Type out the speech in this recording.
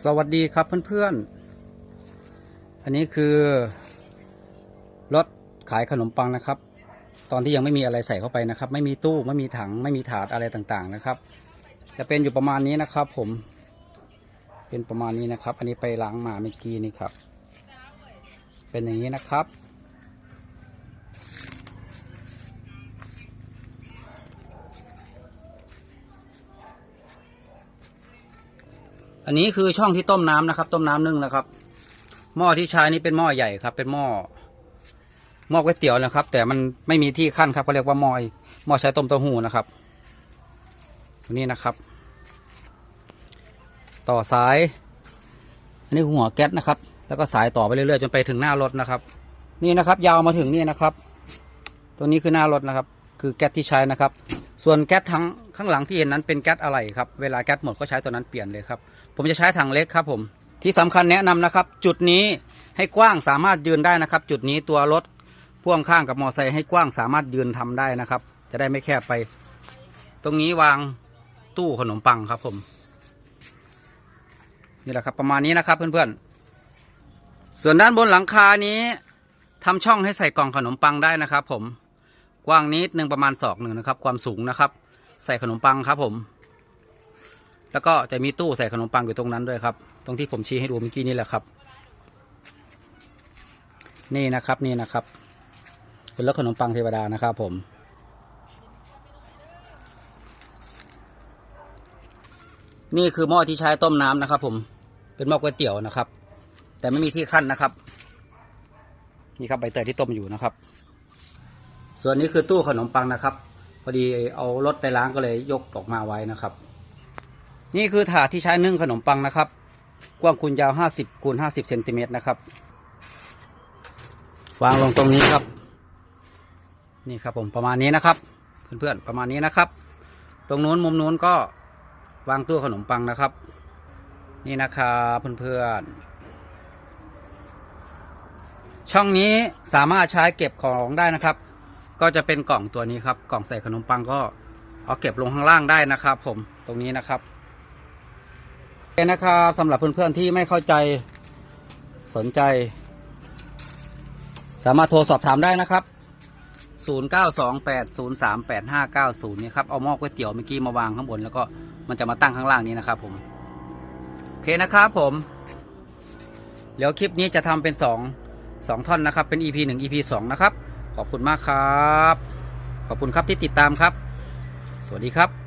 สวัสดีครับเพื่อนๆ อันนี้คือรถขายขนมปังนะครับ ตอนที่ยังไม่มีอะไรใส่เข้าไปนะครับ ไม่มีตู้ไม่มีถังไม่มีถาดอะไรต่างๆนะครับ จะเป็นอยู่ประมาณนี้นะครับ ผม เป็นประมาณนี้นะครับ อันนี้ไปล้างมาเมื่อกี้นี่ครับ เป็นอย่างนี้นะครับ อันนี้คือช่องที่ต้มน้ำนะครับ ต้มน้ำนึ่งนะครับ หม้อที่ใช้นี่เป็นหม้อใหญ่ครับ เป็นหม้อหม้อก๋วยเตี๋ยวนะครับ แต่มันไม่มีที่ขั้นครับเขาเรียกว่าหม้อหม้อใช้ต้มเต้าหู้นะครับตัวนี้นะครับ ต่อสาย อันนี้หัวแก๊สนะครับ แล้วก็สายต่อไปเรื่อยๆจนไปถึงหน้ารถนะครับ นี่นะครับ ยาวมาถึงนี่นะครับ ตัวนี้คือหน้ารถนะครับ คือแก๊สที่ใช้นะครับ ส่วนแก๊สทั้งข้างหลังที่เห็นนั้นเป็นแก๊สอะไรครับ เวลาแก๊สหมดก็ใช้ตัวนั้นเปลี่ยนเลยครับ ผมจะใช้ถังเล็กครับผม ที่สำคัญแนะนำนะครับ จุดนี้ให้กว้างสามารถยืนได้นะครับ จุดนี้ตัวรถพ่วงข้างกับมอไซค์ให้กว้างสามารถยืนทำได้นะครับ จะได้ไม่แคบไป ตรงนี้วางตู้ขนมปังครับผมนี่แหละครับประมาณนี้นะครับเพื่อนๆ ส่วนด้านบนหลังคานี้ทำช่องให้ใส่กล่องขนมปังได้นะครับ ผมกว้างนิดหนึ่งประมาณศอกหนึ่งนะครับ ความสูงนะครับ ใส่ขนมปังครับผม แล้วก็จะมีตู้ใส่ขนมปังอยู่ตรงนั้นด้วยครับ ตรงที่ผมชี้ให้ดูเมื่อกี้นี่แหละครับ นี่นะครับนี่นะครับเป็นรถขนมปังเทวดานะครับผมนี่คือหม้อที่ใช้ต้มน้ำนะครับ ผมเป็นหม้อก๋วยเตี๋ยวนะครับ แต่ไม่มีที่ขั้นนะครับ นี่ครับใบเตยที่ต้มอยู่นะครับ ส่วนนี้คือตู้ขนมปังนะครับ พอดีเอารถไปล้างก็เลยยกออกมาไว้นะครับ นี่คือถาดที่ใช้นึ่งขนมปังนะครับ กว้างคูณยาว 50คูณ50เซนติเมตรนะครับ วางลงตรงนี้ครับ นี่ครับผมประมาณนี้นะครับ เพื่อนๆประมาณนี้นะครับ ตรงนู้นมุมนู้นก็วางตู้ขนมปังนะครับ นี่นะครับเพื่อนๆช่องนี้สามารถใช้เก็บของได้นะครับ ก็จะเป็นกล่องตัวนี้ครับ กล่องใส่ขนมปังก็เอาเก็บลงข้างล่างได้นะครับ ผมตรงนี้นะครับ โอเคนะครับสำหรับเพื่อนๆที่ไม่เข้าใจสนใจ สามารถโทรสอบถามได้นะครับ 0928038590นี่ครับเอาหม้อก๋วยเตี๋ยวเมื่อกี้มาวางข้างบน แล้วก็มันจะมาตั้งข้างล่างนี้นะครับผม โอเคนะครับผม เดี๋ยวคลิปนี้จะทำเป็นสองสองท่อนนะครับ เป็น EP 1 EP 2 นะครับ ขอบคุณมากครับ ขอบคุณครับที่ติดตามครับ สวัสดีครับ